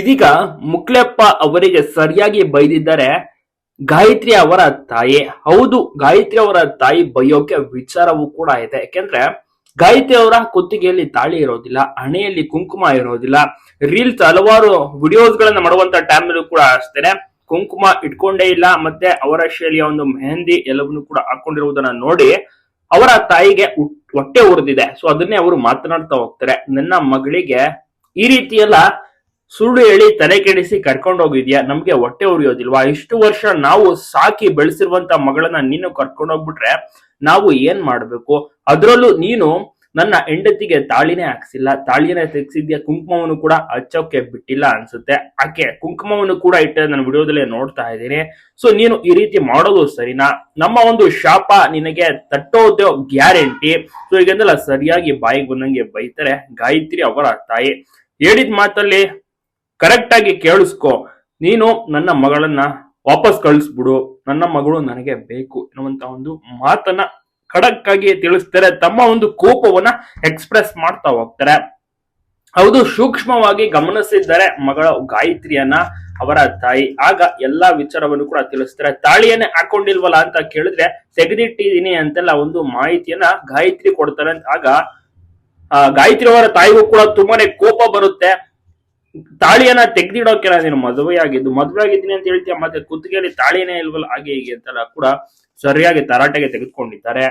ಇದೀಗ ಮುಕ್ಲೆಪ್ಪ ಅವರಿಗೆ ಸರಿಯಾಗಿ ಬೈದಿದ್ದಾರೆ ಗಾಯತ್ರಿ ಅವರ ತಾಯಿ, ಹೌದು, ಗಾಯತ್ರಿ ಅವರ ತಾಯಿ ಬೈಯೋಕೆ ವಿಚಾರವೂ ಕೂಡ ಇದೆ. ಯಾಕೆಂದ್ರೆ ಗಾಯತ್ರಿ ಅವರ ಕುತ್ತಿಗೆಯಲ್ಲಿ ತಾಳಿ ಇರೋದಿಲ್ಲ, ಹಣೆಯಲ್ಲಿ ಕುಂಕುಮ ಇರೋದಿಲ್ಲ. ರೀಲ್ಸ್ ಹಲವಾರು ವಿಡಿಯೋಸ್ ಗಳನ್ನ ಮಾಡುವಂತ ಟೈಮ್ ಕೂಡ ಅಷ್ಟೇನೆ ಕುಂಕುಮ ಇಟ್ಕೊಂಡೇ ಇಲ್ಲ, ಮತ್ತೆ ಅವರ ಶೈಲಿಯ ಒಂದು ಮೆಹಂದಿ ಎಲ್ಲವನ್ನೂ ಕೂಡ ಹಾಕೊಂಡಿರುವುದನ್ನ ನೋಡಿ ಅವರ ತಾಯಿಗೆ ಹೊಟ್ಟೆ ಉರಿದಿದೆ. ಸೊ ಅದನ್ನೇ ಅವರು ಮಾತನಾಡ್ತಾ ಹೋಗ್ತಾರೆ, ನನ್ನ ಮಗಳಿಗೆ ಈ ರೀತಿಯೆಲ್ಲ ಸುಳ್ಳು ಹೇಳಿ ತಲೆ ಕೆಡಿಸಿ ಕರ್ಕೊಂಡು ಹೋಗಿದ್ಯಾ? ನಮ್ಗೆ ಹೊಟ್ಟೆ ಉರಿಯೋದಿಲ್ವಾ? ಇಷ್ಟು ವರ್ಷ ನಾವು ಸಾಕಿ ಬೆಳೆಸಿರುವಂತ ಮಗಳನ್ನ ನೀನು ಕರ್ಕೊಂಡು ಹೋಗ್ಬಿಟ್ರೆ ನಾವು ಏನ್ ಮಾಡ್ಬೇಕು? ಅದರಲ್ಲೂ ನೀನು ನನ್ನ ಹೆಂಡತಿಗೆ ತಾಳಿನೇ ಹಾಕ್ಸಿಲ್ಲ. ತಾಳಿನೇ ತೆಗ್ಸಿದ್ಯಾ? ಕುಂಕುಮವನ್ನು ಕೂಡ ಹಚ್ಚೋಕೆ ಬಿಟ್ಟಿಲ್ಲ ಅನ್ಸುತ್ತೆ. ಆಕೆ ಕುಂಕುಮವನ್ನು ಕೂಡ ಇಟ್ಟ ನಾನು ವಿಡಿಯೋದಲ್ಲೇ ನೋಡ್ತಾ ಇದ್ದೀನಿ. ಸೊ ನೀನು ಈ ರೀತಿ ಮಾಡೋದು ಸರಿನಾ? ನಮ್ಮ ಒಂದು ಶಾಪ ನಿನಗೆ ತಟ್ಟೋದು ಗ್ಯಾರಂಟಿ. ಸೊ ಈಗೆಂದಲ್ಲ ಸರಿಯಾಗಿ ಬಾಯಿಗೆ ಬಂದಂಗೆ ಬೈತಾರೆ ಗಾಯತ್ರಿ ಅವರ ತಾಯಿ. ಹೇಳಿದ ಮಾತಲ್ಲಿ ಕರೆಕ್ಟ್ ಆಗಿ ಕೇಳಿಸ್ಕೊ. ನೀನು ನನ್ನ ಮಗಳನ್ನ ವಾಪಸ್ ಕಳಿಸ್ಬಿಡು. ನನ್ನ ಮಗಳು ನನಗೆ ಬೇಕು ಎನ್ನುವಂತ ಒಂದು ಮಾತನ್ನ ಖಡಕ್ ಆಗಿ ತಿಳಿಸ್ತಾರೆ. ತಮ್ಮ ಒಂದು ಕೋಪವನ್ನ ಎಕ್ಸ್ಪ್ರೆಸ್ ಮಾಡ್ತಾ ಹೋಗ್ತಾರೆ. ಹೌದು ಸೂಕ್ಷ್ಮವಾಗಿ ಗಮನಿಸಿದ್ದಾರೆ ಮಗಳ ಗಾಯತ್ರಿಯನ್ನ ಅವರ ತಾಯಿ. ಆಗ ಎಲ್ಲಾ ವಿಚಾರವನ್ನು ಕೂಡ ತಿಳಿಸ್ತಾರೆ. ತಾಳಿಯನ್ನೇ ಹಾಕೊಂಡಿಲ್ವಲ್ಲ ಅಂತ ಕೇಳಿದ್ರೆ ತೆಗೆದಿಟ್ಟಿದೀನಿ ಅಂತೆಲ್ಲ ಒಂದು ಮಾಹಿತಿಯನ್ನ ಗಾಯತ್ರಿ ಕೊಡ್ತಾರೆ. ಆಗ ಆ, ಗಾಯತ್ರಿ ಅವರ ತಾಯಿಗೂ ಕೂಡ ತುಂಬಾನೇ ಕೋಪ ಬರುತ್ತೆ. ತಾಳಿಯನ್ನ ತೆಗ್ದಿಡೋಕೆ ನೀನು ಮದುವೆ ಆಗಿದ್ದು ಮದುವೆ ಆಗಿದ್ದೀನಿ ಅಂತ ಹೇಳ್ತೀಯ, ಮತ್ತೆ ಕುತ್ತಿಗೆಯಲ್ಲಿ ತಾಳಿನೇ ಇಲ್ವಲ್ಲ, ಹಾಗೆ ಹೀಗೆ ಅಂತೆಲ್ಲ ಕೂಡ ಸರಿಯಾಗಿ ತರಾಟೆಗೆ ತೆಗೆದುಕೊಂಡಿದ್ದಾರೆ.